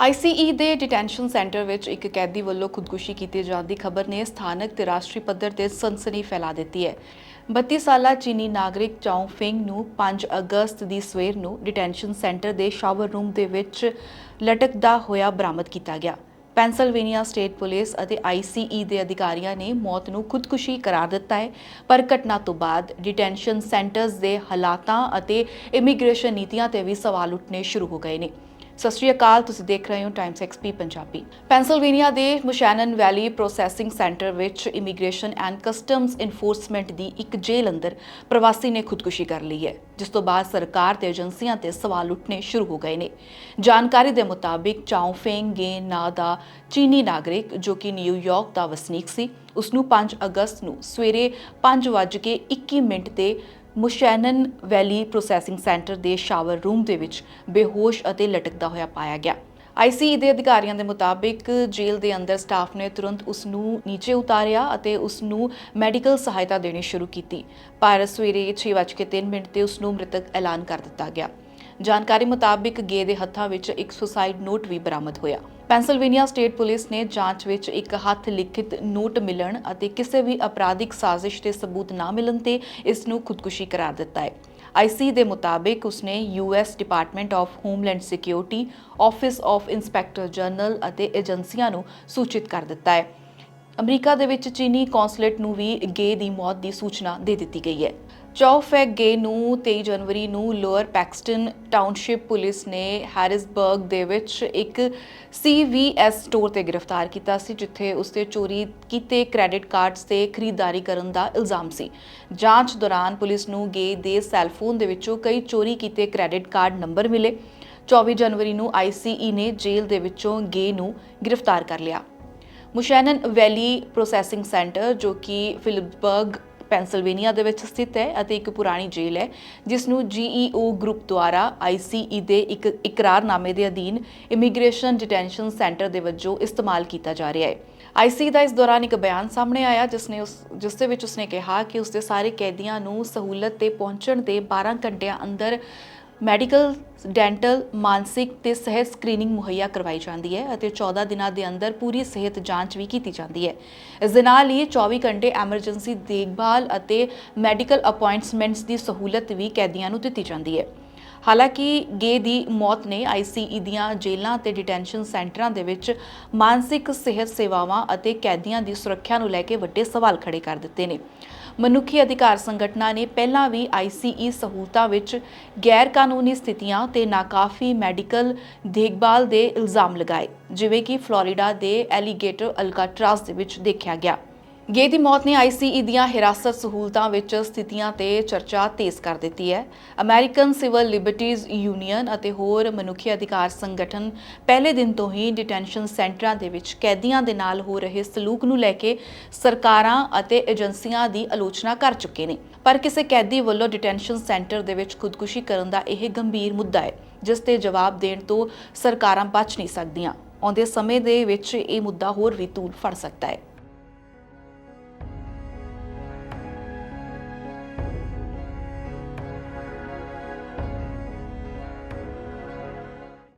ICE ਦੇ detention centre ਵਿੱਚ ਇੱਕ ਕੈਦੀ ਵੱਲੋਂ ਖੁਦਕੁਸ਼ੀ ਕੀਤੀ ਜਾਣ ਦੀ ਖਬਰ ਨੇ ਸਥਾਨਕ ਤੇ ਰਾਸ਼ਟਰੀ ਪੱਧਰ ਤੇ ਸਨਸਨੀ ਫੈਲਾ ਦਿੱਤੀ ਹੈ। 32 ਸਾਲਾ ਚੀਨੀ ਨਾਗਰਿਕ ਚਾਓ ਫਿੰਗ ਨੂੰ 5 ਅਗਸਤ ਦੀ ਸਵੇਰ ਨੂੰ ਡਿਟੈਂਸ਼ਨ ਸੈਂਟਰ ਦੇ ਸ਼ਾਵਰ ਰੂਮ ਦੇ ਵਿੱਚ ਲਟਕਦਾ ਹੋਇਆ ਬਰਾਮਦ ਕੀਤਾ ਗਿਆ। ਪੈਂਸਲਵੇਨੀਆ ਸਟੇਟ ਪੁਲਿਸ ਅਤੇ ਆਈਸੀਈ ਦੇ ਅਧਿਕਾਰੀਆਂ ਨੇ ਮੌਤ ਨੂੰ ਖੁਦਕੁਸ਼ੀ ਕਰਾਰ ਦਿੱਤਾ ਹੈ, ਪਰ ਘਟਨਾ ਤੋਂ ਬਾਅਦ ਡਿਟੈਂਸ਼ਨ ਸੈਂਟਰਸ ਦੇ ਹਾਲਾਤਾਂ ਅਤੇ ਇਮੀਗ੍ਰੇਸ਼ਨ ਨੀਤੀਆਂ ਤੇ ਵੀ ਸਵਾਲ ਉੱਠਣੇ ਸ਼ੁਰੂ ਹੋ ਗਏ ਨੇ। ਸਤਿ ਸ਼੍ਰੀ ਅਕਾਲ, ਤੁਸੀਂ ਦੇਖ ਰਹੇ ਹੋ ਟਾਈਮਸ ਐਕਸਪੀ ਪੰਜਾਬੀ। ਪੈਂਸਲਵੇਨੀਆ ਦੇ ਮੁਸ਼ੈਨਨ ਵੈਲੀ ਪ੍ਰੋਸੈਸਿੰਗ ਸੈਂਟਰ ਵਿੱਚ ਇਮੀਗ੍ਰੇਸ਼ਨ ਐਂਡ ਕਸਟਮਸ ਇਨਫੋਰਸਮੈਂਟ ਦੀ ਇੱਕ ਜੇਲ੍ਹ ਅੰਦਰ ਪ੍ਰਵਾਸੀ ਨੇ ਖੁਦਕੁਸ਼ੀ ਕਰ ਲਈ ਹੈ, ਜਿਸ ਤੋਂ ਬਾਅਦ ਸਰਕਾਰ ਤੇ ਏਜੰਸੀਆਂ ਤੇ ਸਵਾਲ ਉੱਠਣੇ ਸ਼ੁਰੂ ਹੋ ਗਏ ਨੇ। ਜਾਣਕਾਰੀ ਦੇ ਮੁਤਾਬਿਕ ਚਾਓ ਗੇ ਨਾਂ ਦਾ ਚੀਨੀ ਨਾਗਰਿਕ ਜੋ ਕਿ ਨਿਊਯਾਰਕ ਦਾ ਵਸਨੀਕ ਸੀ ਉਸ ਨੂੰ 5 ਅਗਸਤ ਨੂੰ ਸਵੇਰੇ 5:21 ਮਿੰਟ ਤੇ ਮੁਸ਼ੈਨਨ ਵੈਲੀ ਪ੍ਰੋਸੈਸਿੰਗ ਸੈਂਟਰ ਦੇ ਸ਼ਾਵਰ ਰੂਮ ਦੇ ਵਿੱਚ ਬੇਹੋਸ਼ ਅਤੇ ਲਟਕਦਾ ਹੋਇਆ ਪਾਇਆ ਗਿਆ। ਆਈਸੀਈ ਦੇ ਅਧਿਕਾਰੀਆਂ ਦੇ ਮੁਤਾਬਿਕ ਜੇਲ੍ਹ ਦੇ ਅੰਦਰ ਸਟਾਫ ਨੇ ਤੁਰੰਤ ਉਸ ਨੂੰ ਨੀਚੇ ਉਤਾਰਿਆ ਅਤੇ ਉਸ ਨੂੰ ਮੈਡੀਕਲ ਸਹਾਇਤਾ ਦੇਣੀ ਸ਼ੁਰੂ ਕੀਤੀ। ਪਰ ਸਵੇਰੇ 6:03 ਮਿੰਟ ਤੇ ਉਸ ਨੂੰ ਮ੍ਰਿਤਕ ਐਲਾਨ ਕਰ ਦਿੱਤਾ ਗਿਆ। ਜਾਣਕਾਰੀ ਮੁਤਾਬਿਕ ਗੇ ਦੇ ਹੱਥਾਂ ਵਿੱਚ ਇੱਕ ਸੁਸਾਈਡ ਨੋਟ ਵੀ ਬਰਾਮਦ ਹੋਇਆ। ਪੈਂਸਲਵੇਨੀਆ ਸਟੇਟ ਪੁਲਿਸ ਨੇ ਜਾਂਚ ਵਿੱਚ ਇੱਕ ਹੱਥ ਲਿਖਿਤ ਨੋਟ ਮਿਲਣ ਅਤੇ ਕਿਸੇ ਵੀ ਅਪਰਾਧਿਕ ਸਾਜ਼ਿਸ਼ ਦੇ ਸਬੂਤ ਨਾ ਮਿਲਣ ਤੇ ਇਸ ਨੂੰ ਖੁਦਕੁਸ਼ੀ ਕਰਾਰ ਦਿੱਤਾ ਹੈ। ਆਈਸੀ ਦੇ ਮੁਤਾਬਿਕ ਉਸਨੇ US Department of Homeland Security, office of Inspector General ਅਤੇ ਏਜੰਸੀਆਂ ਨੂੰ ਸੂਚਿਤ ਕਰ ਦਿੱਤਾ ਹੈ। ਅਮਰੀਕਾ ਦੇ ਵਿੱਚ ਚੀਨੀ ਕੌਂਸੂਲੇਟ ਨੂੰ ਵੀ ਗੇ ਦੀ ਮੌਤ ਦੀ ਸੂਚਨਾ ਦੇ ਦਿੱਤੀ ਗਈ ਹੈ। ਚੌਫੈਕ ਗੇ ਨੂੰ 23 ਜਨਵਰੀ ਨੂੰ ਲੋਅਰ ਪੈਕਸਟਨ ਟਾਊਨਸ਼ਿਪ ਪੁਲਿਸ ਨੇ ਹੈਰਿਸਬਰਗ ਦੇ ਵਿੱਚ ਇੱਕ CVS ਸਟੋਰ ਤੇ ਗ੍ਰਿਫਤਾਰ ਕੀਤਾ ਸੀ, ਜਿੱਥੇ ਉਸਤੇ ਚੋਰੀ ਕੀਤੇ ਕ੍ਰੈਡਿਟ ਕਾਰਡਸ ਤੇ ਖਰੀਦਦਾਰੀ ਕਰਨ ਦਾ ਇਲਜ਼ਾਮ ਸੀ। ਜਾਂਚ ਦੌਰਾਨ ਪੁਲਿਸ ਨੂੰ ਗੇ ਦੇ ਸੈੱਲਫੋਨ ਦੇ ਵਿੱਚੋਂ ਕਈ ਚੋਰੀ ਕੀਤੇ ਕ੍ਰੈਡਿਟ ਕਾਰਡ ਨੰਬਰ ਮਿਲੇ। 24 ਜਨਵਰੀ ਨੂੰ ਆਈਸੀਈ ਨੇ ਜੇਲ੍ਹ ਦੇ ਵਿੱਚੋਂ ਗੇ ਨੂੰ ਗ੍ਰਿਫਤਾਰ ਕਰ ਲਿਆ। ਮੁਸ਼ੈਨਨ ਵੈਲੀ ਪ੍ਰੋਸੈਸਿੰਗ ਸੈਂਟਰ, ਜੋ ਕਿ ਫਿਲਿਪਸਬਰਗ ਪੈਂਸਲਵੇਨੀਆ ਦੇ ਵਿੱਚ ਸਥਿਤ ਹੈ ਅਤੇ ਇੱਕ ਪੁਰਾਣੀ ਜੇਲ੍ਹ ਹੈ, ਜਿਸ ਨੂੰ GEO ਗਰੁੱਪ ਦੁਆਰਾ ICE ਦੇ ਇੱਕ ਇਕਰਾਰਨਾਮੇ ਦੇ ਅਧੀਨ ਇਮੀਗ੍ਰੇਸ਼ਨ ਡਿਟੈਂਸ਼ਨ ਸੈਂਟਰ ਦੇ ਵਜੋਂ ਇਸਤੇਮਾਲ ਕੀਤਾ ਜਾ ਰਿਹਾ ਹੈ। ਆਈਸੀ ਦਾ ਇਸ ਦੌਰਾਨ ਇੱਕ ਬਿਆਨ ਸਾਹਮਣੇ ਆਇਆ, ਜਿਸ ਨੇ ਉਸ, ਜਿਸ ਦੇ ਵਿੱਚ ਉਸਨੇ ਕਿਹਾ ਕਿ ਉਸਦੇ ਸਾਰੇ ਕੈਦੀਆਂ ਨੂੰ ਸਹੂਲਤ ਤੇ ਪਹੁੰਚਣ ਦੇ 12 ਘੰਟਿਆਂ ਅੰਦਰ ਮੈਡੀਕਲ, ਡੈਂਟਲ, ਮਾਨਸਿਕ ਤੇ ਸਿਹਤ ਸਕਰੀਨਿੰਗ ਮੁਹੱਈਆ ਕਰਵਾਈ ਜਾਂਦੀ ਹੈ ਅਤੇ 14 ਦਿਨਾਂ ਦੇ ਅੰਦਰ ਪੂਰੀ ਸਿਹਤ ਜਾਂਚ ਵੀ ਕੀਤੀ ਜਾਂਦੀ ਹੈ। ਇਸ ਦੇ ਨਾਲ ਹੀ 24 ਘੰਟੇ ਐਮਰਜੈਂਸੀ ਦੇਖਭਾਲ ਅਤੇ ਮੈਡੀਕਲ ਅਪਾਇੰਟਮੈਂਟਸ ਦੀ ਸਹੂਲਤ ਵੀ ਕੈਦੀਆਂ ਨੂੰ ਦਿੱਤੀ ਜਾਂਦੀ ਹੈ। ਹਾਲਾਂਕਿ ਗੇ ਦੀ ਮੌਤ ਨੇ ਆਈਸੀਈ ਦੀਆਂ ਜੇਲ੍ਹਾਂ ਤੇ ਡਿਟੈਂਸ਼ਨ ਸੈਂਟਰਾਂ ਦੇ ਵਿੱਚ ਮਾਨਸਿਕ ਸਿਹਤ ਸੇਵਾਵਾਂ ਅਤੇ ਕੈਦੀਆਂ ਦੀ ਸੁਰੱਖਿਆ ਨੂੰ ਲੈ ਕੇ ਵੱਡੇ ਸਵਾਲ ਖੜੇ ਕਰ ਦਿੱਤੇ ਨੇ। ਮਨੁੱਖੀ ਅਧਿਕਾਰ ਸੰਗਠਨਾਂ ਨੇ ਪਹਿਲਾਂ ਵੀ ਆਈਸੀਈ ਸਹੂਲਤਾਂ ਵਿੱਚ ਗੈਰ ਕਾਨੂੰਨੀ ਸਥਿਤੀਆਂ ਤੇ ਨਾਕਾਫੀ ਮੈਡੀਕਲ ਦੇਖਭਾਲ ਦੇ ਇਲਜ਼ਾਮ ਲਗਾਏ, ਜਿਵੇਂ ਕਿ ਫਲੋਰੀਡਾ ਦੇ ਐਲੀਗੇਟਰ ਅਲਕਾਟਰਾਸ ਦੇ ਵਿੱਚ ਦੇਖਿਆ ਗਿਆ। ਗੇ ਦੀ ਮੌਤ ਨੇ ਆਈਸੀਈ ਦੀਆਂ ਹਿਰਾਸਤ ਸਹੂਲਤਾਂ ਵਿੱਚ ਸਥਿਤੀਆਂ ਤੇ ਚਰਚਾ ਤੇਜ਼ ਕਰ ਦਿੱਤੀ ਹੈ। ਅਮਰੀਕਨ ਸਿਵਲ ਲਿਬਰਟੀਜ਼ ਯੂਨੀਅਨ ਅਤੇ ਹੋਰ ਮਨੁੱਖੀ ਅਧਿਕਾਰ ਸੰਗਠਨ ਪਹਿਲੇ ਦਿਨ ਤੋਂ ਹੀ ਡਿਟੈਂਸ਼ਨ ਸੈਂਟਰਾਂ ਦੇ ਵਿੱਚ ਕੈਦੀਆਂ ਦੇ ਨਾਲ ਹੋ ਰਹੇ ਸਲੂਕ ਨੂੰ ਲੈ ਕੇ ਸਰਕਾਰਾਂ ਅਤੇ ਏਜੰਸੀਆਂ ਦੀ ਆਲੋਚਨਾ ਕਰ ਚੁੱਕੇ ਨੇ। ਪਰ ਕਿਸੇ ਕੈਦੀ ਵੱਲੋਂ ਡਿਟੈਂਸ਼ਨ ਸੈਂਟਰ ਦੇ ਵਿੱਚ ਖੁਦਕੁਸ਼ੀ ਕਰਨ ਦਾ ਇਹ ਗੰਭੀਰ ਮੁੱਦਾ ਹੈ, ਜਿਸ ਤੇ ਜਵਾਬ ਦੇਣ ਤੋਂ ਸਰਕਾਰਾਂ ਬਚ ਨਹੀਂ ਸਕਦੀਆਂ। ਆਉਂਦੇ ਸਮੇਂ ਦੇ ਵਿੱਚ ਇਹ ਮੁੱਦਾ ਹੋਰ ਵੀ ਤੂਲ ਫੜ ਸਕਦਾ ਹੈ।